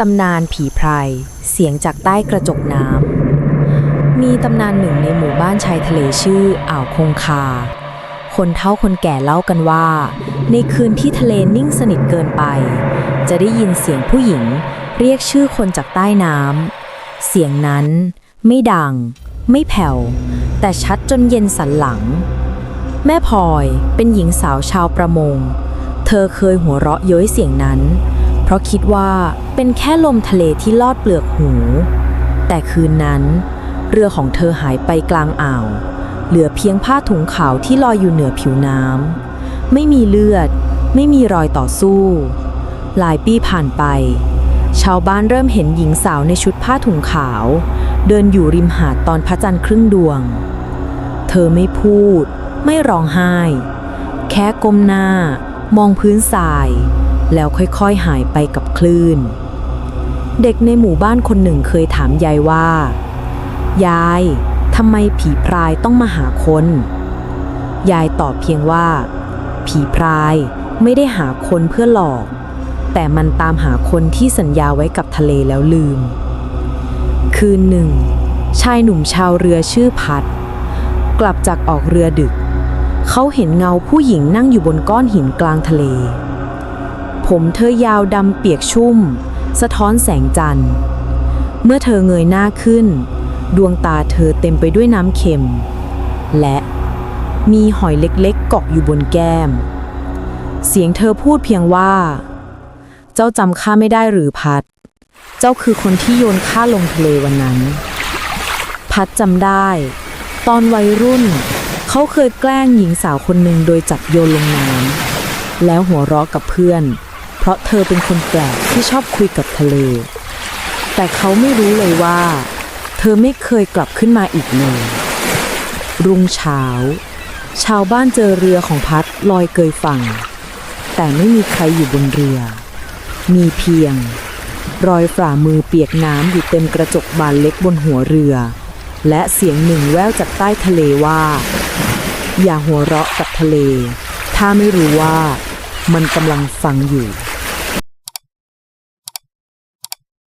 ตำนานผีไพรเสียงจากใต้กระจกน้ำ มีตำนานหนึ่งในหมู่บ้านชายทะเลชื่ออ่าวคงคา คนเฒ่าคนแก่เล่ากันว่า ในคืนที่ทะเลนิ่งสนิทเกินไป จะได้ยินเสียงผู้หญิง เรียกชื่อคนจากใต้น้ำ เสียงนั้นไม่ดัง ไม่แผ่ว แต่ชัดจนเย็นสันหลัง แม่พลอยเป็นหญิงสาวชาวประมง เธอเคยหัวเราะเย้ยเสียงนั้น เพราะคิดว่าเป็นแค่ลมทะเลที่ลอดเปลือกหู แต่คืนนั้น เรือของเธอหายไปกลางอ่าว เหลือเพียงผ้าถุงขาวที่ลอยอยู่เหนือผิวน้ำไม่มีเลือด ไม่มีรอยต่อสู้ หลายปีผ่านไป ชาวบ้านเริ่มเห็นหญิงสาวในชุดผ้าถุงขาว เดินอยู่ริมหาดตอนพระจันทร์ครึ่งดวง เธอไม่พูด ไม่ร้องไห้ แค่ก้มหน้ามองพื้นทราย แล้วค่อยๆหายไปกับคลื่น เด็กในหมู่บ้านคนหนึ่งเคยถามยายว่า ยายทำไมผีพรายต้องมาหาคน ยายตอบเพียงว่า ผีพรายไม่ได้หาคนเพื่อหลอก แต่มันตามหาคนที่สัญญาไว้กับทะเลแล้วลืม คืนหนึ่ง ชายหนุ่มชาวเรือชื่อพัด กลับจากออกเรือดึก เขาเห็นเงาผู้หญิงนั่งอยู่บนก้อนหินกลางทะเล ผมเธอยาวดำเปียกชุ่ม สะท้อนแสงจันทร์ เมื่อเธอเงยหน้าขึ้น ดวงตาเธอเต็มไปด้วยน้ำเค็ม และมีหอยเล็กๆเกาะอยู่บนแก้ม เสียงเธอพูดเพียงว่า เจ้าจำข้าไม่ได้หรือพัด เจ้าคือคนที่โยนข้าลงทะเลวันนั้น พัดจำได้ ตอนวัยรุ่น เขาเคยแกล้งหญิงสาวคนหนึ่งโดยจับโยนลงน้ำแล้วหัวเราะกับเพื่อน เพราะเธอเป็นคนแปลกที่ชอบคุยกับทะเล แต่เขาไม่รู้เลยว่า เธอไม่เคยกลับขึ้นมาอีกเลย รุ่งเช้า ชาวบ้านเจอเรือของพัดลอยเกยฝั่ง แต่ไม่มีใครอยู่บนเรือ มีเพียง รอยฝ่ามือเปียกน้ำอยู่เต็มกระจกบานเล็กบนหัวเรือ และเสียงหนึ่งแว่วจากใต้ทะเลว่า อย่าหัวเราะกับทะเล ถ้าไม่รู้ว่ามันกำลังฟังอยู่